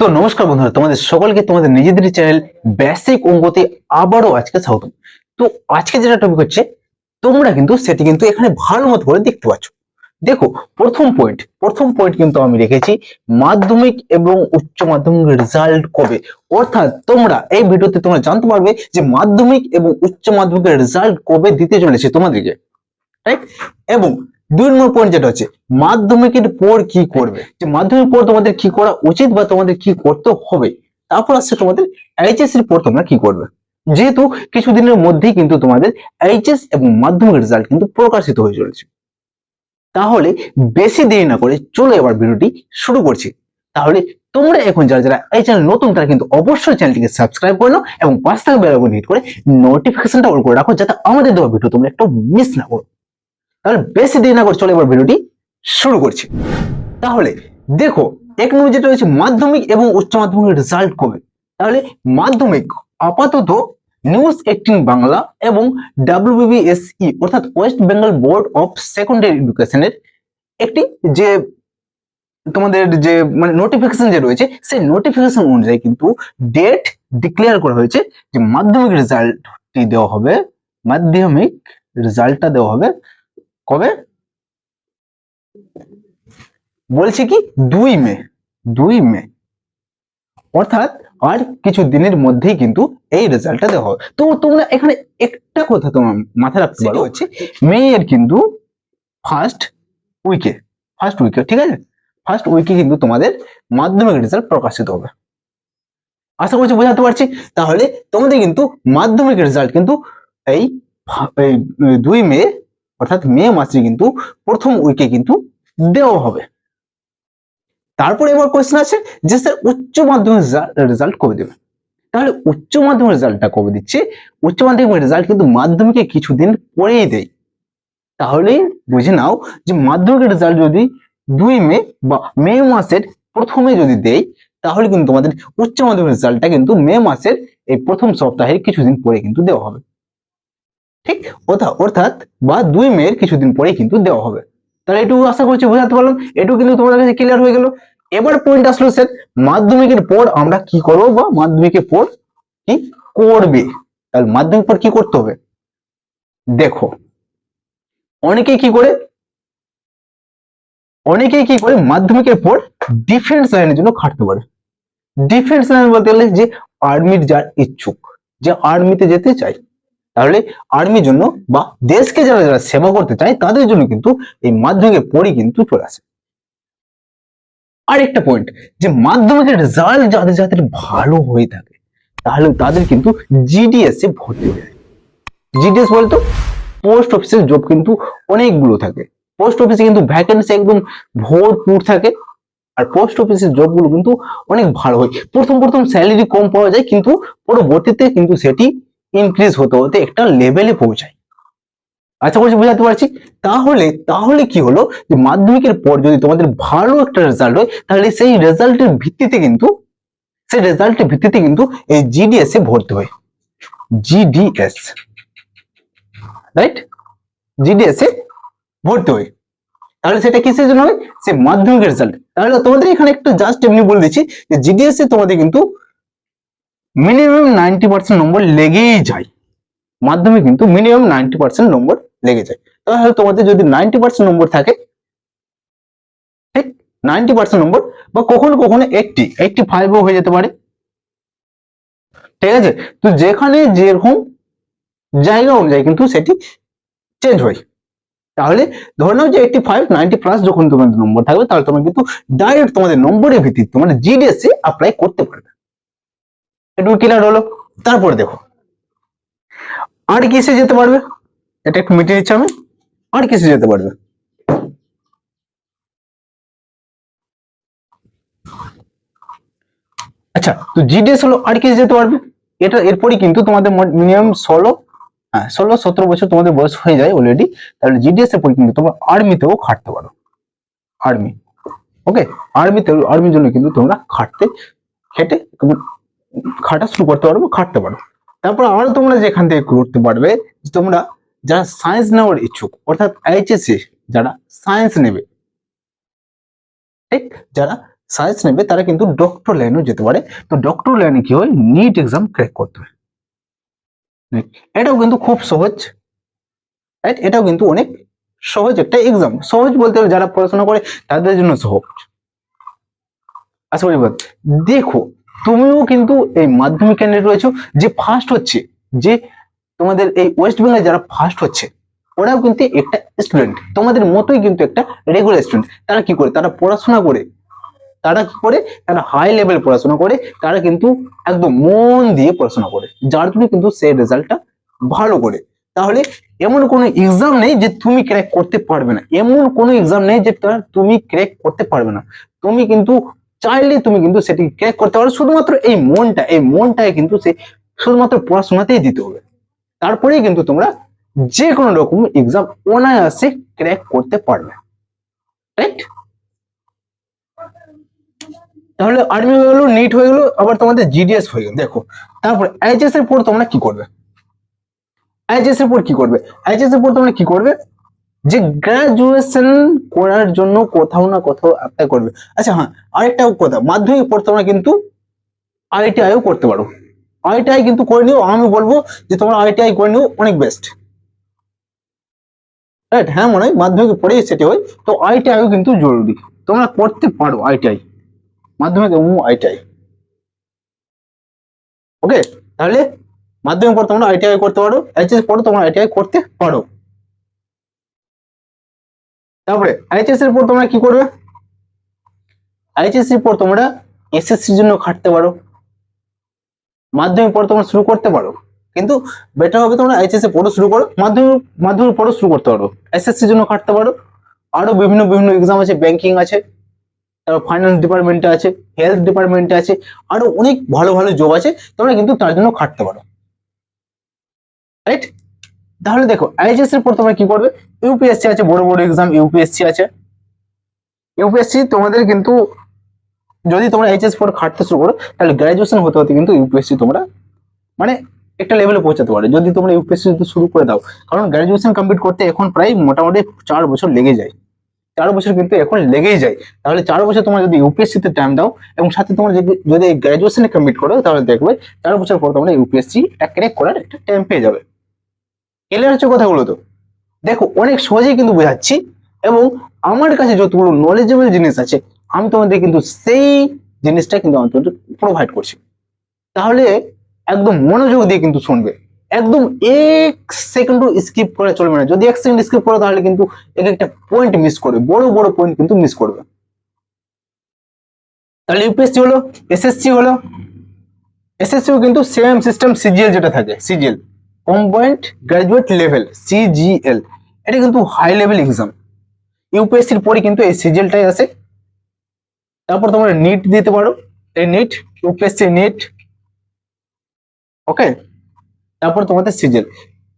তো নমস্কার বন্ধুরা, তোমাদের সকলকে তোমাদের নিজেদের চ্যানেল বেসিক অঙ্কতে আবারও আজকে স্বাগতম। তো আজকে যেটা টপিক হচ্ছে, তোমরা কিন্তু সেটি কিন্তু এখানে ভালো মতো করে দেখতে পাচ্ছ। দেখো, প্রথম পয়েন্ট প্রথম পয়েন্ট কিন্তু আমি রেখেছি মাধ্যমিক এবং উচ্চ মাধ্যমিক রেজাল্ট কবে? অর্থাৎ তোমরা এই ভিডিওতে তোমরা জানতে পারবে যে মাধ্যমিক এবং উচ্চ মাধ্যমিকের রেজাল্ট কবে দিতে চলেছে তোমাদেরকে রাইট এবং দুই নম্বর পয়েন্ট যেটা হচ্ছে, মাধ্যমিকের পর কি করবে? যে মাধ্যমিক পর তোমাদের কি করা উচিত বা তোমাদের কি করতে হবে? তারপর আসছে তোমাদের এইচএস এর পর তোমরা কি করবে? যেহেতু কিছুদিনের মধ্যেই কিন্তু তোমাদের এইচএস এবং মাধ্যমিক রেজাল্ট কিন্তু প্রকাশিত হয়ে চলেছে। তাহলে বেশি দেরি না করে চলো এবার ভিডিওটি শুরু করছি। তাহলে তোমরা এখন যারা যারা এই চ্যানেল নতুন, তারা কিন্তু অবশ্যই চ্যানেলটিকে সাবস্ক্রাইব করে নাও এবং পাঁচ থাকা বেল আইকন হিট করে নোটিফিকেশনটা অন করে রাখো, যাতে আমাদের দেওয়া ভিডিও তোমরা একটু মিস না করো। তাহলে বেশি দেরি না করে চলো এবার ভিডিওটি শুরু করছি। তাহলে দেখো, এক নম্বর যেটা হচ্ছে মাধ্যমিক এবং উচ্চ মাধ্যমিক রেজাল্ট কবে? তাহলে মাধ্যমিক আপাতত নিউজ এইটিন বাংলা এবং ডাব্লিউবিবিএসই অর্থাৎ west Bengal board of secondary এডুকেশনের একটি যে তোমাদের যে মানে নোটিফিকেশন যে রয়েছে, সেই নোটিফিকেশন অনুযায়ী কিন্তু ডেট ডিক্লেয়ার করা হয়েছে যে মাধ্যমিক রেজাল্টটি দেওয়া হবে, মাধ্যমিক রেজাল্টটা দেওয়া হবে কবে? বলছে কি? দুই মে দুই মে। অর্থাৎ আর কিছু দিনের মধ্যেই কিন্তু এই রেজাল্টটা দেওয়া হবে। তো তোমরা এখানে একটা কথা তোমার মাথায় রাখতে পারো হচ্ছে। মে এর কিন্তু ফার্স্ট উইকে ফার্স্ট উইকে ঠিক আছে? ফার্স্ট উইকে কিন্তু তোমাদের মাধ্যমিক রেজাল্ট প্রকাশিত হবে। আশা করছি বোঝাতে পারছি? তাহলে তোমাদের কিন্তু মাধ্যমিক রেজাল্ট কিন্তু এই এই দুই মে অর্থাৎ মে মাসে কিন্তু প্রথম উইকে কিন্তু দেওয়া হবে। তারপরে এবার কোয়েশ্চেন আছে যে স্যার উচ্চ মাধ্যমিক রেজাল্ট কবে দেবে? তাহলে উচ্চ মাধ্যমিক রেজাল্টটা কবে দিচ্ছে? উচ্চ মাধ্যমিক রেজাল্ট কিন্তু মাধ্যমিকে কিছুদিন পরেই দেয়। তাহলে বুঝে নাও যে মাধ্যমিক রেজাল্ট যদি দুই মে বা মে মাসের প্রথমে যদি দেয়, তাহলে কিন্তু তোমাদের উচ্চ মাধ্যমিক রেজাল্টটা কিন্তু মে মাসের এই প্রথম সপ্তাহের কিছুদিন পরে কিন্তু দেওয়া হবে। ঠিক? অর্থাৎ বা দুই মেয়ের কিছুদিন পরে কিন্তু দেওয়া হবে। তাহলে এটুকু আশা করছি বোঝাতে পারলাম। এটুকু কিন্তু তোমাদের কাছে ক্লিয়ার হয়ে গেল। এবার পয়েন্ট আসলো স্যার মাধ্যমিকের পর আমরা কি করব বা মাধ্যমিকের পর কি করবে? তাহলে মাধ্যমিক পর কি করতে হবে? দেখো অনেকে কি করে? অনেকে কি করে? মাধ্যমিকের পর ডিফেন্স লাইনের জন্য খাটতে পারে। ডিফেন্স লাইন বলতে গেলে যে আর্মির যার ইচ্ছুক, যে আর্মিতে যেতে চায়। তাহলে আর্মির জন্য বা দেশকে যারা যারা সেবা করতে চায়, তাদের জন্য কিন্তু এই মাধ্যমিকের পরই কিন্তু চলে আসে। আরেকটা পয়েন্ট যে মাধ্যমিকের রেজাল্ট যাদের যাদের ভালো হয়ে থাকে, তাহলে তাদের কিন্তু জিডিএস এ ভর্তি হয়ে যায়। জিডিএস বলতো পোস্ট অফিসের জব কিন্তু অনেকগুলো থাকে। পোস্ট অফিসে কিন্তু ভ্যাকেন্সি একদম ভরপুর থাকে, আর পোস্ট অফিসের জবগুলো কিন্তু অনেক ভালো হয়। প্রথম প্রথম স্যালারি কম পাওয়া যায়, কিন্তু পরবর্তীতে কিন্তু সেটি ইনক্রিজ হতে হতে একটা লেভেলে পৌঁছায় আচ্ছা করছি বোঝাতে পারছি? তাহলে তাহলে কি হলো? যে মাধ্যমিকের পর যদি তোমাদের ভালো একটা রেজাল্ট হয়, তাহলে সেই রেজাল্টের ভিত্তিতে কিন্তু, সেই রেজাল্টের ভিত্তিতে কিন্তু এই জিডিএস এ ভর্তি হয়। জিডিএস রাইট জিডিএস এ ভর্তি হয়। তাহলে সেটা কিসের জন্য হয়? সে মাধ্যমিকের রেজাল্ট তাহলে তোমাদের এখানে একটু জাস্ট এমনি বলে দিচ্ছি যে জিডিএস এ তোমাদের কিন্তু মিনিমাম নাইনটি পার্সেন্ট নম্বর লেগেই যায়। মাধ্যমে কিন্তু মিনিমাম নাইনটি পার্সেন্ট নম্বর লেগে যায়। তাহলে তোমাদের যদি নাইনটি পার্সেন্ট নম্বর থাকে, ঠিক নাইনটি পার্সেন্ট নম্বর বা কখনো কখনো এইটটি এইটটি ফাইভও হয়ে যেতে পারে। ঠিক আছে? তো যেখানে যেরকম জায়গা অনুযায়ী কিন্তু সেটি চেঞ্জ হয়। তাহলে ধরে নাও যে এইটটি ফাইভ নাইনটি প্লাস যখন তোমাদের নম্বর থাকবে, তাহলে তোমরা কিন্তু ডাইরেক্ট তোমাদের নম্বরের ভিত্তিতে, তোমরা জিডিএস অ্যাপ্লাই করতে পারবে। একটু ক্লিয়ার হলো? তারপরে দেখো। আর কিসে যেতে পারবে? এটা একটু মিটিয়ে নিচ্ছি আমি। আর কিসে যেতে পারবে? আচ্ছা তো জিডিএস হলো, আর কিসে যেতে পারবে? এটা এরপরই কিন্তু তোমাদের মিনিমাম ষোলো হ্যাঁ ষোলো, সতেরো বছর তোমাদের বয়স হয়ে যায় অলরেডি তাহলে জিডিএস এর পরে কিন্তু তোমরা আর্মিতেও খাটতে পারো। আর্মি ওকে আর্মিতে আর্মির জন্য কিন্তু তোমরা খাটতে, খেটে খাটা শুরু করতে পারো খাটতে পারো তারপর আরও তোমরা যেখান থেকে করতে পারবে তোমরা যারা সায়েন্স নেওয়ার ইচ্ছুক, অর্থাৎ এইচএসসি যারা সায়েন্স নেবে, ঠিক? যারা সায়েন্স নেবে, তারা কিন্তু ডক্টর লাইনেও যেতে পারে। তো ডক্টর লাইনে কি হয়? নিট এক্সাম ক্র্যাক করতে হয়। এটাও কিন্তু খুব সহজ। এটাও কিন্তু অনেক সহজ একটা এক্সাম সহজ বলতে যারা পড়াশোনা করে, তাদের জন্য সহজ। বুঝতে- দেখো তুমিও কিন্তু এই মাধ্যমিক ক্যান্ডিডেট রয়েছো, যে ফার্স্ট হচ্ছে, যে তোমাদের এই ওয়েস্ট বেঙ্গল যারা ফার্স্ট হচ্ছে, ওরাও কিন্তু একটা স্টুডেন্ট তোমাদের মতোই কিন্তু একটা রেগুলার স্টুডেন্ট তারা কি করে? তারা পড়াশোনা করে। তারা কি করে? তারা হাই লেভেল পড়াশোনা করে, তারা কিন্তু একদম মন দিয়ে পড়াশোনা করে, যার জন্য কিন্তু সেই রেজাল্টটা ভালো করে। তাহলে এমন কোনো এক্সাম নেই যে তুমি ক্র্যাক করতে পারবে না। এমন কোনো এক্সাম নেই যে তুমি ক্র্যাক করতে পারবে না। তুমি কিন্তু চাইলে তুমি কিন্তু সেটি ক্র্যাক করতে পারো। শুধুমাত্র এই মনটা, এই মনটাই কিন্তু সে শুধুমাত্র পড়াশোনাতেই দিতে হবে। তারপরেই কিন্তু তোমরা যে কোনো রকম এক্সাম অনায়াসে ক্র্যাক করতে পারবে। রাইট তাহলে আর্মি হয়ে গেলো নিট হয়ে গেলো, আবার তোমাদের জিডিএস হয়ে গেলো। দেখো, তারপর এইচএস এর পর তোমরা কি করবে? এইচএস এর পর কি করবে? এইচএস এর পর তোমরা কি করবে? যে গ্রাজুয়েশন করার জন্য কোথাও না কোথাও অ্যাপ্লাই করবে। আচ্ছা হ্যাঁ আরেকটা কথা, মাধ্যমিক পর তোমরা কিন্তু আইটিআইও করতে পারো। আইটিআই কিন্তু করে নিও, আমি বলব যে তোমরা আইটিআই করে নিও, অনেক বেস্ট রাইট হ্যাঁ মনে হয়, মাধ্যমিক পরেই সেটি হয় তো আইটিআইও কিন্তু জরুরি। তোমরা করতে পারো আইটিআই মাধ্যমিক এবং আইটিআই ওকে তাহলে মাধ্যমিক পর তোমরা আইটিআই করতে পারো এইচএস পরে তোমরা আইটিআই করতে পারো। তারপরে এইচএস এর পর তোমরা কি করবে? এইচএস এর পর তোমরা এসএসসির জন্য খাটতে পারো। মাধ্যমিক পর তোমরা শুরু করতে পারো। কিন্তু বেটার হবে তোমরা এইচএস এ পড়ো শুরু করো, মাধ্যমিক মাধ্যমিক পড়ো শুরু করতে পারো। এসএসসির জন্য খাটতে পারো। আরও বিভিন্ন বিভিন্ন এক্সাম আছে ব্যাংকিং আছে, তারপর ফাইন্যান্স ডিপার্টমেন্টে আছে হেলথ ডিপার্টমেন্টে আছে, আরও অনেক ভালো ভালো জব আছে, তোমরা কিন্তু তার জন্য খাটতে পারো। রাইট তাহলে দেখো আইএসএস এর পর তোমরা কি করবে? ইউপিএসসি আছে, বড় বড় এক্সাম ইউপিএসসি আছে। ইউপিএসসি তোমাদের কিন্তু, যদি তোমরা এইচএস পর খাটতে শুরু করো, তাহলে গ্রাজুয়েশন হতে হতে কিন্তু ইউপিএসসি তোমরা মানে একটা লেভেলে পৌঁছাতে পারো যদি তোমরা ইউপিএসসি যদি শুরু করে দাও, কারণ গ্রাজুয়েশন কমপ্লিট করতে এখন প্রায় মোটামুটি চার বছর লেগে যায়। চার বছর কিন্তু এখন লেগেই যায়। তাহলে চার বছর তোমরা যদি ইউপিএসসি তে টাইম দাও, এবং সাথে তোমরা যদি যদি গ্রাজুয়েশনে কমপ্লিট করো, তাহলে দেখবে চার বছর পর তোমরা ইউপিএসসি একটা ক্র্যাক করার একটা টাইম পেয়ে যাবে। ক্লিয়ার হচ্ছে কথাগুলো তো। দেখো, অনেক সহজেই কিন্তু বোঝাচ্ছি এবং আমার কাছে যতগুলো নলেজেবল জিনিস আছে, আমি তোমাদের কিন্তু সেই জিনিসটা কিন্তু আমি তোমাদের প্রোভাইড করছি। তাহলে একদম মনোযোগ দিয়ে কিন্তু শুনবে। একদম এক সেকেন্ডও স্কিপ করে চলবে না। যদি এক সেকেন্ড স্কিপ করো, তাহলে কিন্তু এক একটা পয়েন্ট মিস করবে। বড় বড় পয়েন্ট কিন্তু মিস করবে। তাহলে ইউপিএসসি হলো এসএসসি হলো এসএসসিও কিন্তু সেম সিস্টেম সিজিএল যেটা থাকে CGL combined graduate level CGL এটা কিন্তু হাই লেভেল এক্সাম ইউপিএসসির পরে কিন্তু এই সিজিএলটাই আসে তারপর তোমরা নিট দিতে পারো। এই নিট ইউপিএসসি নিট ওকে তারপর তোমাদের সিজিএল।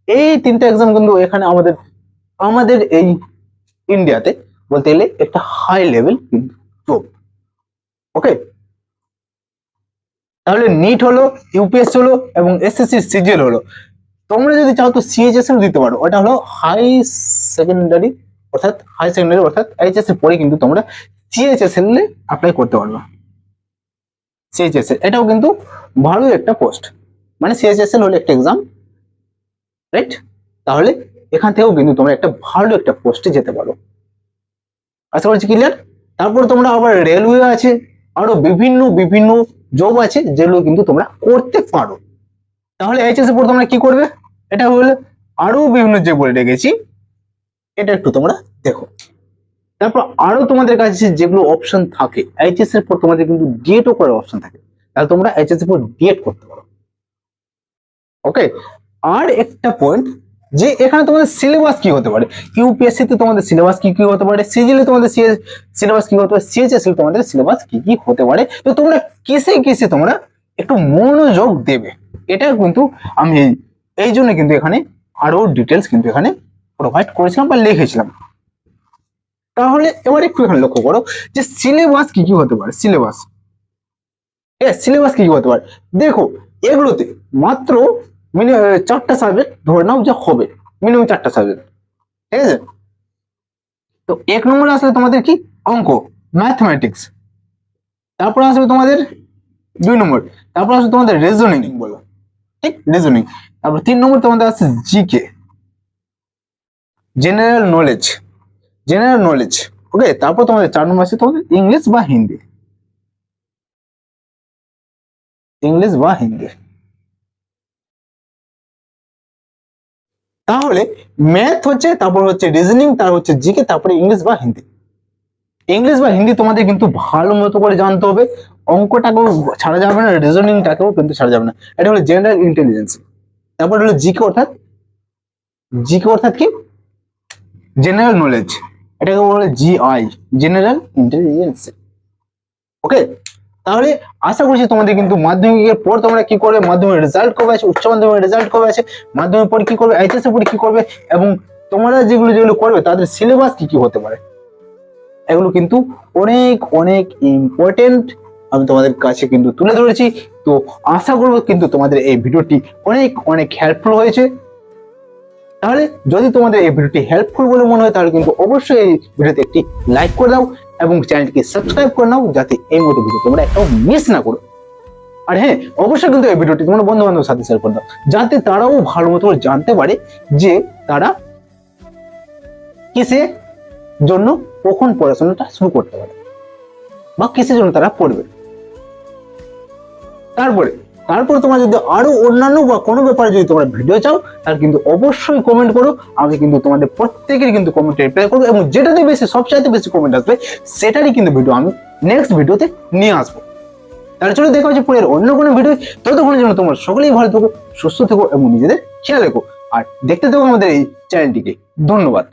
এই তিনটা এক্সাম কিন্তু এখানে আমাদের আমাদের এই ইন্ডিয়াতে বলতে গেলে একটা হাই লেভেল জব ওকে তাহলে নিট হলো ইউপিএসসি হলো এবং এসএসসি সিজিএল হলো। তোমরা যদি চাও তো সিএইচএস এর দিতে পারো। ওটা হলো হাই সেকেন্ডারি অর্থাৎ হাই সেকেন্ডারি অর্থাৎ এইচএস পরে কিন্তু তোমরা সিএইচএস এর অ্যাপ্লাই করতে পারবে। সিএইচএস এর। এটাও কিন্তু ভালো একটা পোস্ট মানে সিএইচএস এর হলো একটা এক্সাম রাইট তাহলে এখান থেকেও কিন্তু তোমরা একটা ভালো একটা পোস্টে যেতে পারো। আশা করছি ক্লিয়ার তারপর তোমরা আবার রেলওয়ে আছে, আরও বিভিন্ন বিভিন্ন জব আছে, যেগুলো কিন্তু তোমরা করতে পারো। তাহলে এইচএস এর পর তোমরা কি করবে? এটা হলো আরও বিভিন্ন যে বলে রেখেছি, এটা একটু তোমরা দেখো। তারপর আরও তোমাদের কাছে যেগুলো অপশন থাকে এইচএস এর পর তোমাদের কিন্তু ডিএটও করার অপশন থাকে। তাহলে তোমরা এইচএস এর পর ডিএড করতে পারো। ওকে আর একটা পয়েন্ট যে এখানে তোমাদের সিলেবাস কি হতে পারে? ইউপিএসসি তে তোমাদের সিলেবাস কি কি হতে পারে? সিজিএল তোমাদের সিলেবাস কি হতে পারে? সিএইচএস তোমাদের সিলেবাস কি কি হতে পারে? তো তোমরা কিসে কিসে তোমরা একটু মনোযোগ দেবে। এটা কিন্তু আমি এই- জন্য কিন্তু এখানে আরও ডিটেলস কিন্তু এখানে প্রোভাইড করেছিলাম বা লিখেছিলাম। তাহলে এবার একটু এখানে লক্ষ্য করো যে সিলেবাস কি কি হতে পারে? সিলেবাস সিলেবাস কি কি হতে পারে? দেখো, এগুলোতে মাত্র মিনিমাম চারটা সাবজেক্ট ধরে নাও যে হবে মিনিমাম চারটা সাবজেক্ট ঠিক আছে? তো এক নম্বরে আসলে তোমাদের কি? অঙ্ক ম্যাথমেটিক্স তারপর আসবে তোমাদের দুই নম্বর। তারপর আসবে তোমাদের রিজনিং বলো। ঠিক? রিজনিং তারপর তিন নম্বর তোমাদের আছে GK general knowledge general knowledge okay তারপর তোমাদের চার নম্বর আছে তোমাদের ইংলিশ বা হিন্দি ইংলিশ বা হিন্দি তাহলে ম্যাথ হচ্ছে, তারপর হচ্ছে রিজনিং তারপর হচ্ছে জিকে তারপরে ইংলিশ বা হিন্দি ইংলিশ বা হিন্দি তোমাদের কিন্তু ভালো মতো করে জানতে হবে। অঙ্কটাকেও ছাড়া যাবে না রিজনিংটাকেও কিন্তু ছাড়া যাবে না। এটা হলো জেনারেল ইন্টেলিজেন্স তারপর হলো জিকে অর্থাৎ? জিকে অর্থাৎ কি? জেনারেল নলেজ এটাকে বলে জিআই জেনারেল ইন্টেলিজেন্স ওকে তাহলে আশা করছি তোমাদের কিন্তু মাধ্যমিকের পর তোমরা কি করবে? মাধ্যমিক রেজাল্ট কবে আছে উচ্চ মাধ্যমিক রেজাল্ট কবে আছে মাধ্যমিক পরে কি করবে? এইচএস এর পরে কি করবে? এবং তোমরা যেগুলো যেগুলো করবে, তাদের সিলেবাস কি কি হতে পারে? এগুলো কিন্তু অনেক অনেক ইম্পর্টেন্ট আমি তোমাদের কাছে কিন্তু তুলে ধরেছি। তো আশা করব কিন্তু তোমাদের এই ভিডিওটি অনেক অনেক হেল্পফুল হয়েছে। তাহলে যদি তোমাদের এই ভিডিওটি হেল্পফুল বলে মনে হয়, তাহলে কিন্তু অবশ্যই এই ভিডিওতে একটি লাইক করে দাও এবং চ্যানেলটিকে সাবস্ক্রাইব করে নাও, যাতে এই মতো ভিডিও তোমরা একটাও মিস না করো। আর হ্যাঁ অবশ্যই কিন্তু এই ভিডিওটি তোমার বন্ধু বান্ধবের সাথে শেয়ার করে দাও, যাতে তারাও ভালো মতো জানতে পারে যে তারা কিসে জন্য, কখন পড়াশোনাটা শুরু করতে পারে বা কিসের জন্য তারা পড়বে। তারপরে তারপরে তোমরা যদি আরও অন্যান্য বা কোনো ব্যাপারে যদি তোমরা ভিডিও চাও, তাহলে কিন্তু অবশ্যই কমেন্ট করো আমি কিন্তু তোমাদের প্রত্যেকের কিন্তু কমেন্ট রিপ্লাই করব এবং যেটাতে বেশি, সবচাইতে বেশি কমেন্ট আসবে, সেটারই কিন্তু ভিডিও আমি নেক্সট ভিডিওতে নিয়ে আসব। তাহলে চলো দেখা হচ্ছে পরের অন্য কোনো ভিডিও ততক্ষণের জন্য তোমরা সকলেই ভালো থেকো, সুস্থ থেকো এবং নিজেদের খেয়াল রেখো। আর দেখতে থাকো আমাদের এই চ্যানেলটিকে ধন্যবাদ।